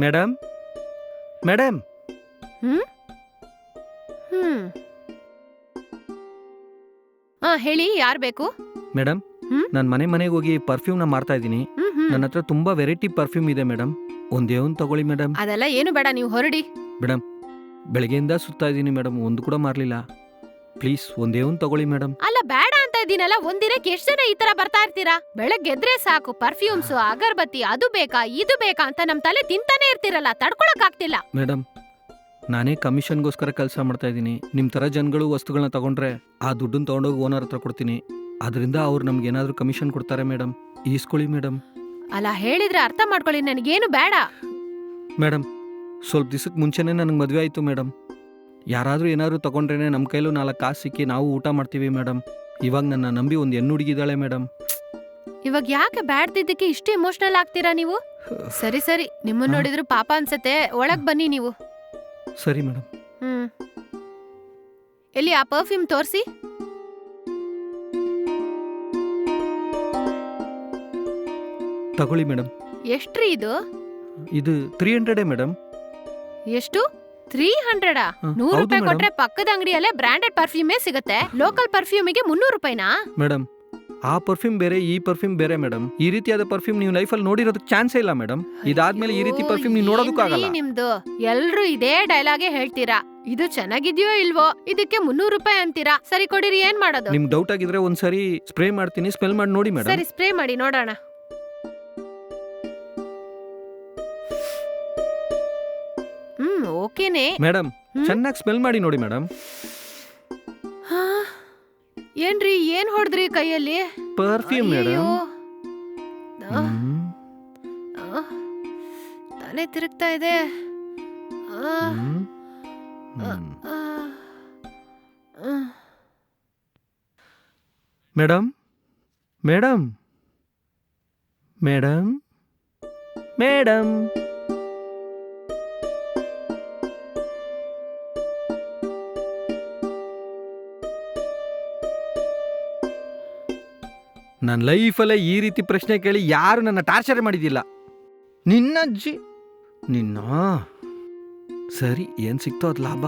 Madam? Madam? ಹ್ಮ್? ಹ್ಮ್. ಹಾ ಹೇಳಿ ಯಾರ್ ಬೇಕು? ಮೇಡಮ್ ಹ್ಮ್? ನಾನು ಮನೆ ಮನೆಗೆ ಹೋಗಿ ಪರ್ಫ್ಯೂಮ್ನ ಮಾರ್ತಾ ಇದ್ದೀನಿ. ಹ್ಮ್ ಹ್ಮ್. ನನ್ನ ಹತ್ರ ತುಂಬಾ ವೆರೈಟಿ ಪರ್ಫ್ಯೂಮ್ ಇದೆ ಮೇಡಮ್. ಒಂದೇ ಒಂದು ತಗೊಳ್ಳಿ ಮೇಡಮ್. ಅದೆಲ್ಲ ಏನು ಬೇಡ ನೀವು ಹೊರಡಿ. ಬೆಳಗ್ಗೆಯಿಂದ ಸುತ್ತಾ ಇದ್ದೀನಿ ಮೇಡಮ್ ಒಂದು ಕೂಡ ಮಾರಲಿಲ್ಲ. ಪ್ಲೀಸ್ ಒಂದೇ ಒಂದು ತಗೊಳ್ಳಿ ಮೇಡಮ್. ಅಲ್ಲ ಬೇಡ ಅಂತ ಒಂದಿರಕ್ಕೆ ಒಂದಿನಕ್ಕೆ ಎಷ್ಟು ಜನ ಈ ತರ ಬರ್ತಾ ಇರ್ತೀರಾ? ಬೆಳಗ್ಗೆದ್ರೆ ಸಾಕು ಪರ್ಫ್ಯೂಮ್ಸ್ ಅಗರ್ಬತ್ತಿ ಅದು ಬೇಕಾ ಇದು ಬೇಕಾ ಅಂತ ನಮ್ ತಲೆ ತಿಂತಾನೆ ಇರ್ತಿರಲ್ಲ ತಡ್ಕೊಳಕ್ ಆಗ್ತಿಲ್ಲ. ಮೇಡಮ್ ನಾನೇ ಕಮಿಷನ್ಗೋಸ್ಕರ ಕೆಲಸ ಮಾಡ್ತಾ ಇದ್ದೀನಿ. ನಿಮ್ಮ ಥರ ಜನಗಳು ವಸ್ತುಗಳನ್ನ ತಗೊಂಡ್ರೆ ಆ ದುಡ್ಡನ್ನ ತಗೊಂಡೋಗಿ ಓನರ್ ಹತ್ರ ಕೊಡ್ತೀನಿ. ಅದರಿಂದ ಅವ್ರು ನಮ್ಗೆ ಏನಾದರೂ ಕಮಿಷನ್ ಕೊಡ್ತಾರೆ ಮೇಡಮ್ ಈಸ್ಕೊಳ್ಳಿ ಮೇಡಮ್ ಅಲ್ಲ ಹೇಳಿದ್ರೆ ಅರ್ಥ ಮಾಡ್ಕೊಳ್ಳಿ ನನಗೇನು ಬೇಡ. ಮೇಡಮ್ ಸ್ವಲ್ಪ ದಿವಸಕ್ಕೆ ಮುಂಚೆನೇ ನನಗೆ ಮದುವೆ ಆಯಿತು ಮೇಡಮ್ ಯಾರಾದರೂ ಏನಾದರೂ ತಗೊಂಡ್ರೇ ನಮ್ಮ ಕೈಲೂ ನಾಲ್ಕು ಕಾಸು ಸಿಕ್ಕಿ ನಾವು ಊಟ ಮಾಡ್ತೀವಿ ಮೇಡಮ್ ಇವಾಗ ನನ್ನ ನಂಬಿ ಒಂದು ಹೆಣ್ಣು ಹುಡುಗಿದಾಳೆ ಮೇಡಮ್ ಇವಾಗ ಯಾಕೆ ಬ್ಯಾಡ್ದಿದ್ದಕ್ಕೆ ಇಷ್ಟು ಇಮೋಷನಲ್ ಆಗ್ತೀರಾ ನೀವು? ಸರಿ ಸರಿ. ನಿಮ್ಮನ್ನ? ನೋಡಿದ್ರು ಪಾಪ ಅನ್ಸತ್ತೆ. ಒಳಗ್ ಬನ್ನಿ ನೀವು. ಸರಿ ಮೇಡಮ್ ಹ್ಮ್. ಎಲ್ಲಿ ಆ ಪರ್ಫ್ಯೂಮ್ ತೋರಿಸಿ? ತಗೊಳ್ಳಿ ಮೇಡಮ್ ಎಷ್ಟ್ರಿ ಇದು? ಇದು ತ್ರೀ ಹಂಡ್ರೆಡೇ ಮೇಡಮ್ ಎಷ್ಟು? ತ್ರೀ ಹಂಡ್ರೆಡಾ ನೂರು ಹೌದು ರೂಪಾಯಿ. ಕೊಟ್ರೆ ಪಕ್ಕದ ಅಂಗಡಿಯಲ್ಲೇ ಬ್ರಾಂಡೆಡ್ ಪರ್ಫ್ಯೂಮೇ ಸಿಗುತ್ತೆ. ಲೋಕಲ್ ಪರ್ಫ್ಯೂಮಿಗೆ ಮುನ್ನೂರು ರೂಪಾಯಿನಾ? ಮೇಡಮ್ ಆ ಪರ್ಫ್ಯೂಮ್ ಬೇರೆ ಈ ಪರ್ಫ್ಯೂಮ್ ಬೇರೆ ಮೇಡಮ್. ಈ ರೀತಿಯಾದ ಪರ್ಫ್ಯೂಮ್ ನೀವು ಲೈಫಲ್ಲಿ ನೋಡಿರೋದಕ್ಕೆ ಚಾನ್ಸೇ ಇಲ್ಲ ಮೇಡಮ್. ಇದಾದ್ಮೇಲೆ ಈ ರೀತಿ ಪರ್ಫ್ಯೂಮ್ ನೀವು ನೋಡೋದಕ್ಕಾಗಲ್ಲ ಏನ್ರೀ ನಿಮ್ದು. ಎಲ್ರು ಇದೇ ಡೈಲಾಗೆ ಹೇಳ್ತೀರಾ? ಇದು ಚೆನ್ನಾಗಿದೆಯೋ ಇಲ್ವೋ? ಇದಕ್ಕೆ ಮುನ್ನೂರು ರೂಪಾಯಿ ಅಂತೀರಾ? ಸರಿ ಕೊಡಿರಿ ಏನ್ ಮಾಡೋದು? ನಿಮ್ಗೆ ಡೌಟ್ ಆಗಿದ್ರೆ ಒಂದ್ಸರಿ ಸ್ಪ್ರೇ ಮಾಡ್ತೀನಿ ಸ್ಮೆಲ್ ಮಾಡಿ ನೋಡಿ ಮೇಡಮ್. ಸರಿ ಸ್ಪ್ರೇ ಮಾಡಿ ನೋಡೋಣ. ಹ್ಮ್ ಓಕೆನೆ. ಮೇಡಮ್ ಚೆನ್ನಾಗಿ ಸ್ಮೆಲ್ ಮಾಡಿ ನೋಡಿ ಮೇಡಮ್ ಹಾ, ಏನ್ರಿ ಏನ್ ಹೊಡೆದ್ರಿ ಕೈಯಲ್ಲಿ? ಪರ್ಫ್ಯೂಮ್ ಅಯ್ಯಯ್ಯೋ. ಮೇಡಮ್ ಆ, ಆ, ತಲೆ ತಿರುಗ್ತಾ ಇದೆ. ಆ, ಆ, ಆ, ಆ. ಮೇಡಮ್ ಮೇಡಮ್ ಮೇಡಮ್ ಮೇಡಮ್ ನನ್ನ ಲೈಫಲ್ಲೇ ಈ ರೀತಿ ಪ್ರಶ್ನೆ ಕೇಳಿ ಯಾರು ನನ್ನ ಟಾರ್ಚರ್ ಮಾಡಿದ್ದಿಲ್ಲ. ನಿನ್ನ ಅಜ್ಜಿ? ನಿನ್ನ? ಸರಿ, ಏನು ಸಿಕ್ತೋ ಅದು ಲಾಭ.